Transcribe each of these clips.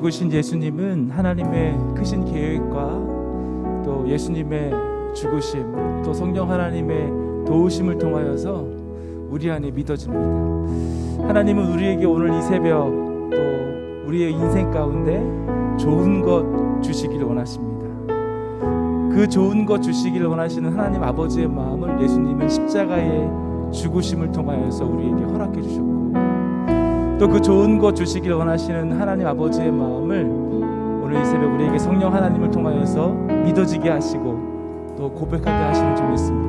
죽으신 예수님은 하나님의 크신 계획과 또 예수님의 죽으심, 또 성령 하나님의 도우심을 통하여서 우리 안에 믿어집니다. 하나님은 우리에게 오늘 이 새벽 또 우리의 인생 가운데 좋은 것 주시기를 원하십니다. 그 좋은 것 주시기를 원하시는 하나님 아버지의 마음을 예수님은 십자가의 죽으심을 통하여서 우리에게 허락해 주셨고 또 그 좋은 것 주시길 원하시는 하나님 아버지의 마음을 오늘 이 새벽 우리에게 성령 하나님을 통하여서 믿어지게 하시고 또 고백하게 하시는 줄 믿습니다.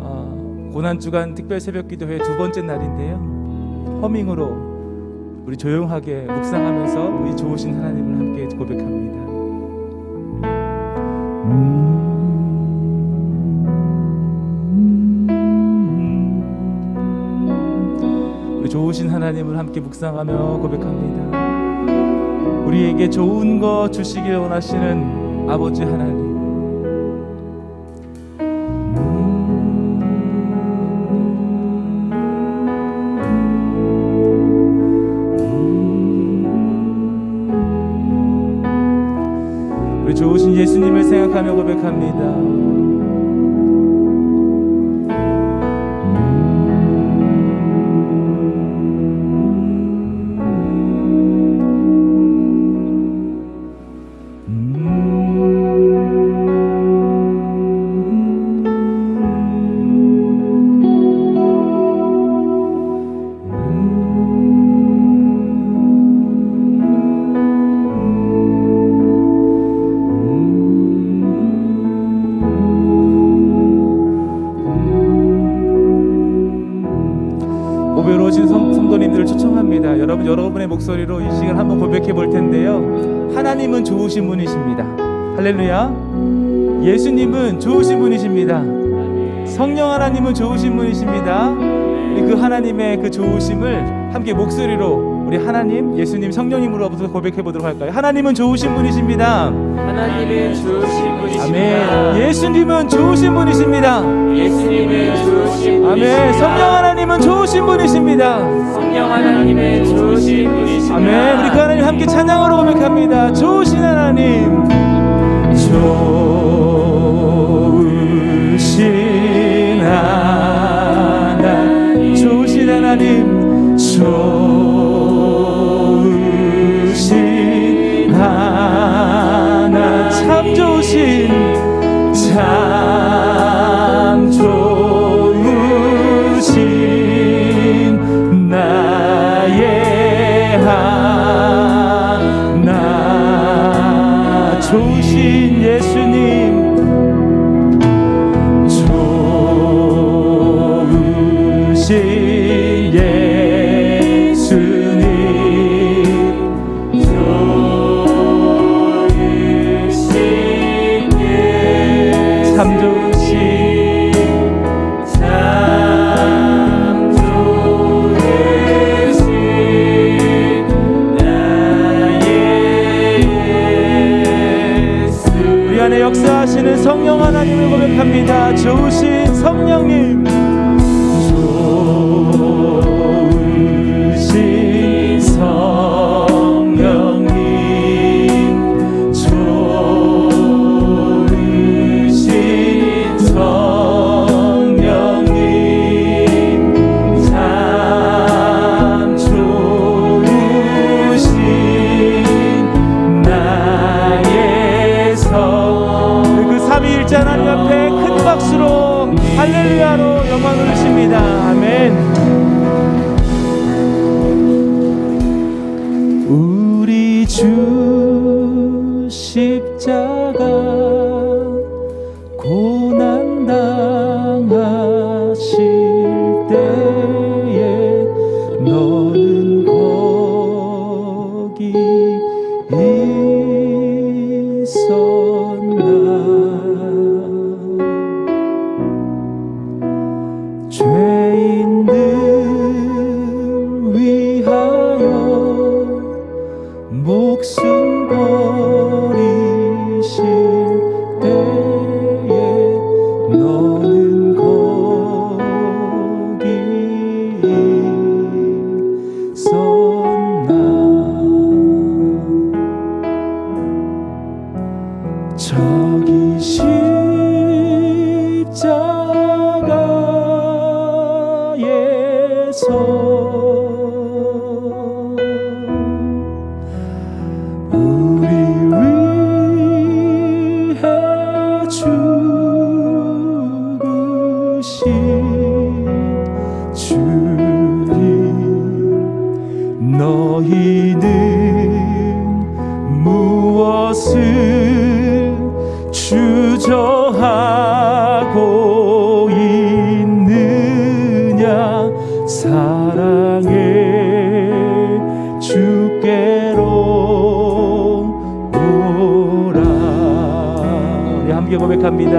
어, 고난 주간 특별 새벽 기도회 두 번째 날인데요. 허밍으로 우리 조용하게 묵상하면서 이 좋으신 하나님을 함께 고백합니다. 우 좋으신 하나님을 함께 묵상하며 고백합니다. 우리에게 좋은 거 주시길 원하시는 아버지 하나님. 우리 좋으신 예수님을 생각하며 고백합니다. 성, 성도님들을 초청합니다. 여러분 여러분의 목소리로 이 시간 한번 고백해 볼 텐데요. 하나님은 좋으신 분이십니다. 할렐루야. 예수님은 좋으신 분이십니다. 성령 하나님은 좋으신 분이십니다. 그 하나님의 그 좋으심을 함께 목소리로 우리 하나님, 예수님, 성령님으로부터 고백해 보도록 할까요? 하나님은 좋으신 분이십니다. 하나님은 좋으신 분이십니다. 아멘. 예수님은 좋으신 분이십니다. 예수님은 좋으신 분이십니다. 아멘. 성령 하나님은 좋으신 분이십니다. 성령 하나님은 좋으신 분이십니다. 아멘. 우리 그 하나님 함께 찬양으로 고백합니다. 좋으신 하나님. 좋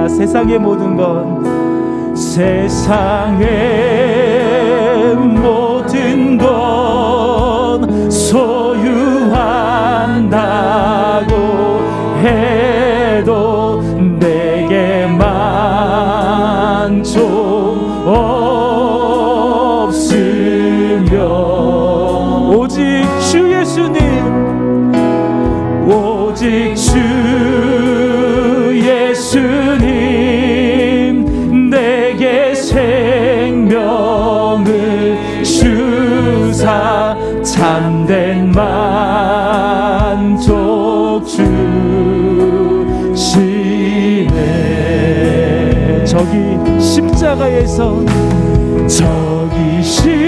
세상의 모든 건 세상의 모든 건 소유한다고 해도 내게 만족 십자가에서 저기 시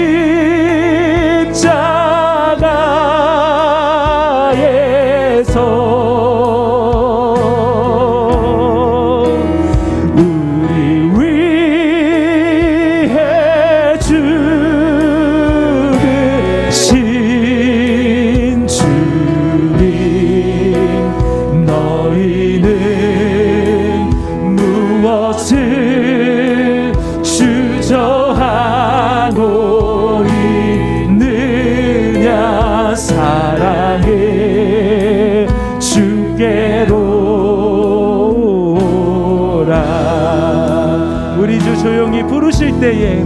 주 조용히 부르실 때에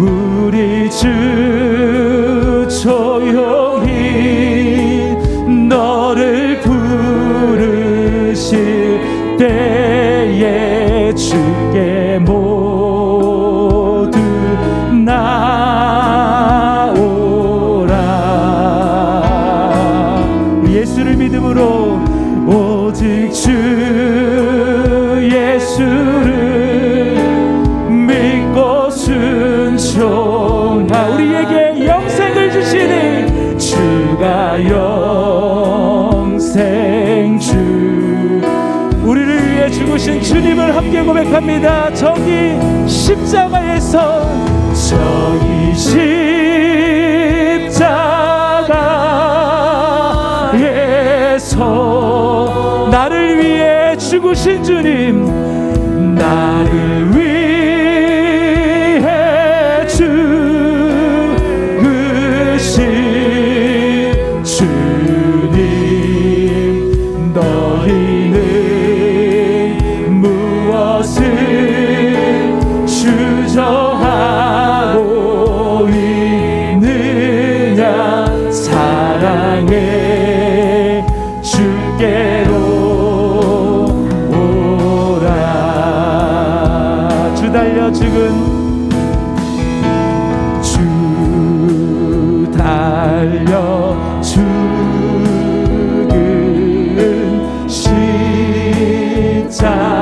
우리 주 은총하 우리에게 영생을 주시니 주가 영생 주. 우리를 위해 죽으신 주님을 함께 고백합니다. 저기 십자가에서 저기 십자가에서 나를 위해 죽으신 주님 나를 to 자.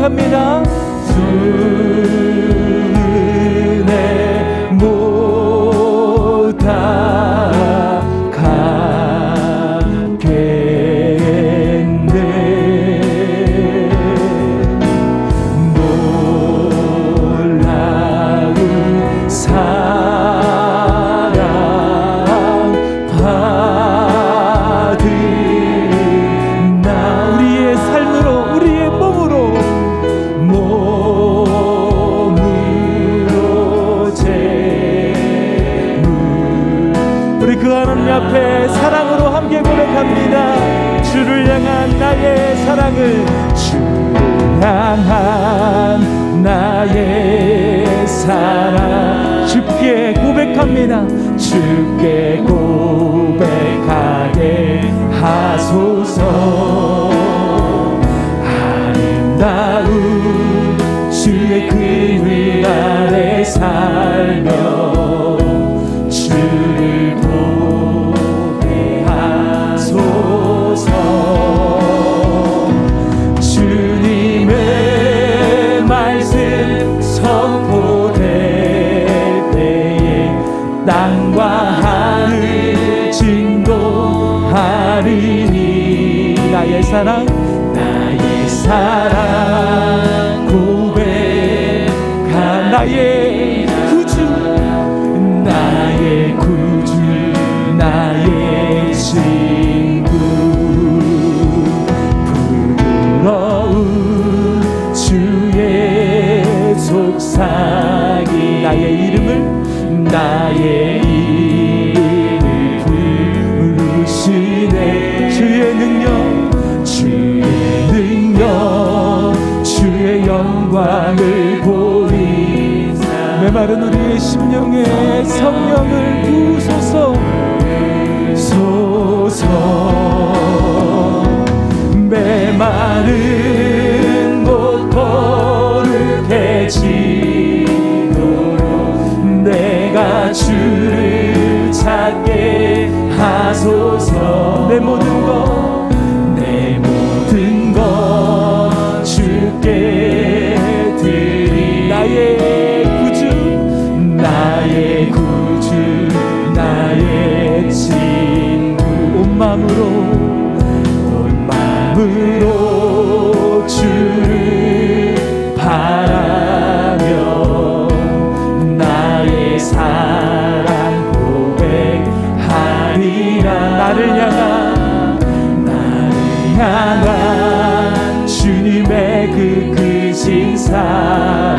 고백합니다. 주 그 하나님 앞에 사랑으로 함께 고백합니다. 주를 향한 나의 사랑을 주를 향한 나의 사랑. 주께 고백합니다. 주께 고백하게 하소서. 아름다운 주의 그늘 아래 살며 속삭이 나의 이름을 나의 이름을 부르시네. 주의 능력 주의 능력 주의 영광을 보리 메마른 우리의 심령에 성령을 부소 하소서. 내 모든 것내 모든 것 주께 드리. 나의 구주 나의 구주 나의 친구. 온 마음으로 온 마음으로 크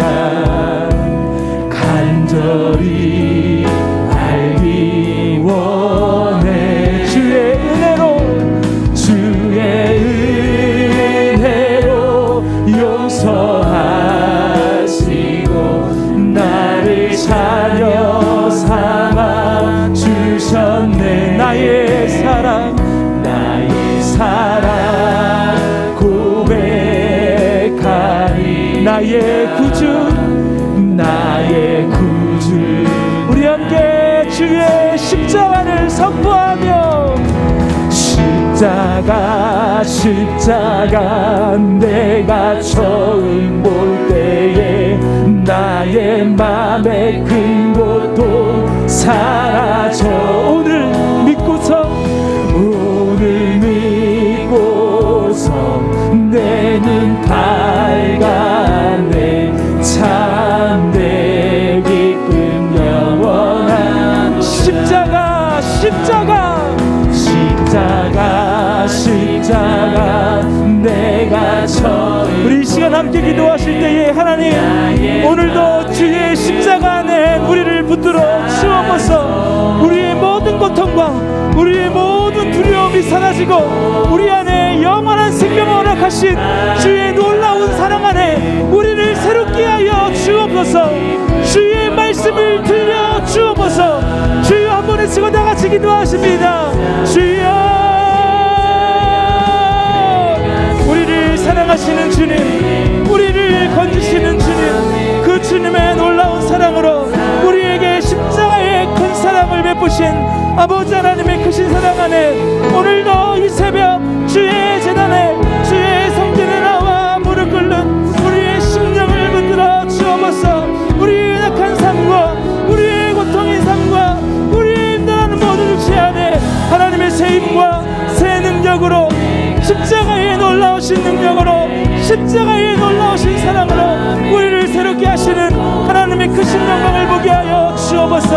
십자가 십자가 내가 처음 볼 때에 나의 맘의 큰 곳도 사라져. 오늘 믿고서 오늘 믿고서 내눈 밝아내 참내 기쁨 영원한 십자가 십자가. 십자가 십자가 내가 처음 우리 이 시간 함께 기도하실 때에 하나님 오늘도 주의 십자가 안에 우리를 붙들어 주옵소서 우리의 모든 고통과 우리의 모든 두려움이 사라지고 우리 안에 영원한 생명을 허락하신 주의 놀라운 사랑 안에 우리를 새롭게 하여 주옵소서. 주의 말씀을 들려 주옵소서. 주여 한 번에 쓰고 다 같이 기도하십니다. 주여 사랑하시는 주님 우리를 건지시는 주님 그 주님의 놀라운 사랑으로 우리에게 십자가의 큰 사랑을 베푸신 아버지 하나님의 크신 사랑 안에 오늘도 이 새벽 놀라우신 능력으로 십자가의 놀라우신 사랑으로 우리를 새롭게 하시는 하나님의 크신 영광을 보게 하여 주옵소서